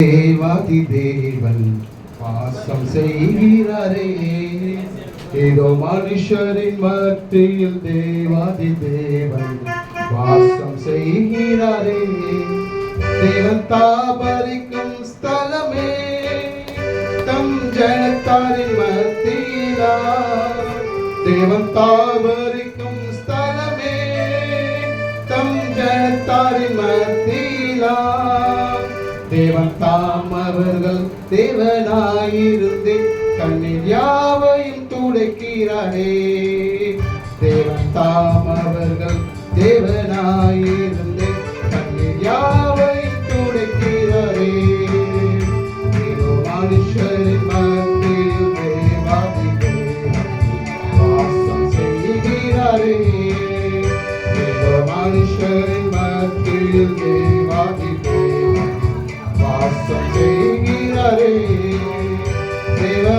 தேவாதி தேவன் வாசம் செய்கிறாரே ஏதோ மனுஷரின் மத்தியில் தேவாதி தேவன் வாசம் செய்கிறாரே தேவன் தாபரிக்கும் ஸ்தலமே தம் ஜனத்தாரின் மத்தியிலா தேவன் தாபரிக்கும் தேவன் தாம் அவர்கள் தேவனாயிருந்து கண்ணீர் யாவையும் துடைக்கிறாரே. தேவன் தாம் அவர்கள் தேவனாயிருந்து கண்ணீர் யாவையும் துடைக்கிறாரே. இதோ மனுஷரின் மத்தியில் வாசம் செய்கிறாரே. மனுஷரின் மத்தியில் செய்கிறாரே தேவா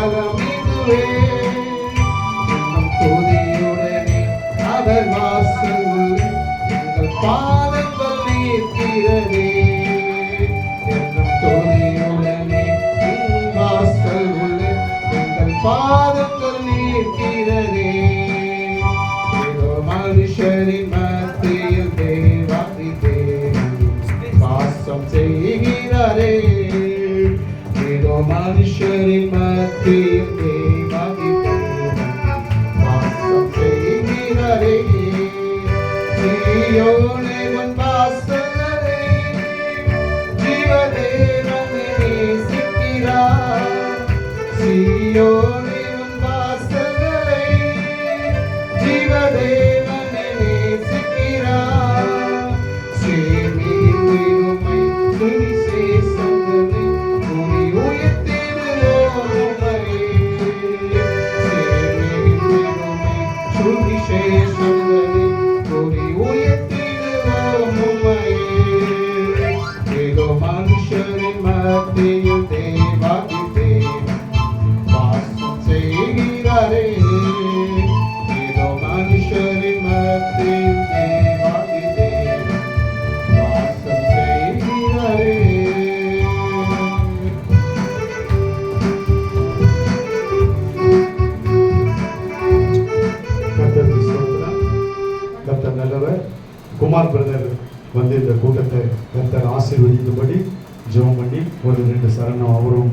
மத்தியில் தேவாதி தேவன் வாசம் இதுவே. மகிமை துதியுடனே அவர் வாசல் உள்ளே எங்கள் பாதங்கள் துதியுடனே உன் வாசல் உள்ளே எங்கள் பாதங்கள் மனுஷரின் மத்தியில் தேவாதி தேவன் வாசம் செய்கிறாரே. இதோ மனுஷரின் மத்தியில் தேவாதி தேவன் வாசம் செய்கிறாரே சீயோனே உன் வாசல்களே ஜீவதேவனை செய்கிறாரே ஏதோ மனுஷரின் மத்தியில் தேவாதி தேவன் வாசம் செய்கிறாரே கர்த்தருக்கு கர்த்தர் நல்லவர் குமார் பிரதர் வந்து இந்த கூட்டத்தை கர்த்தர் ஆசீர்வதிக்கும்படி ஜெபம் பண்ணி ஒரு ரெண்டு சரணம் அவரும்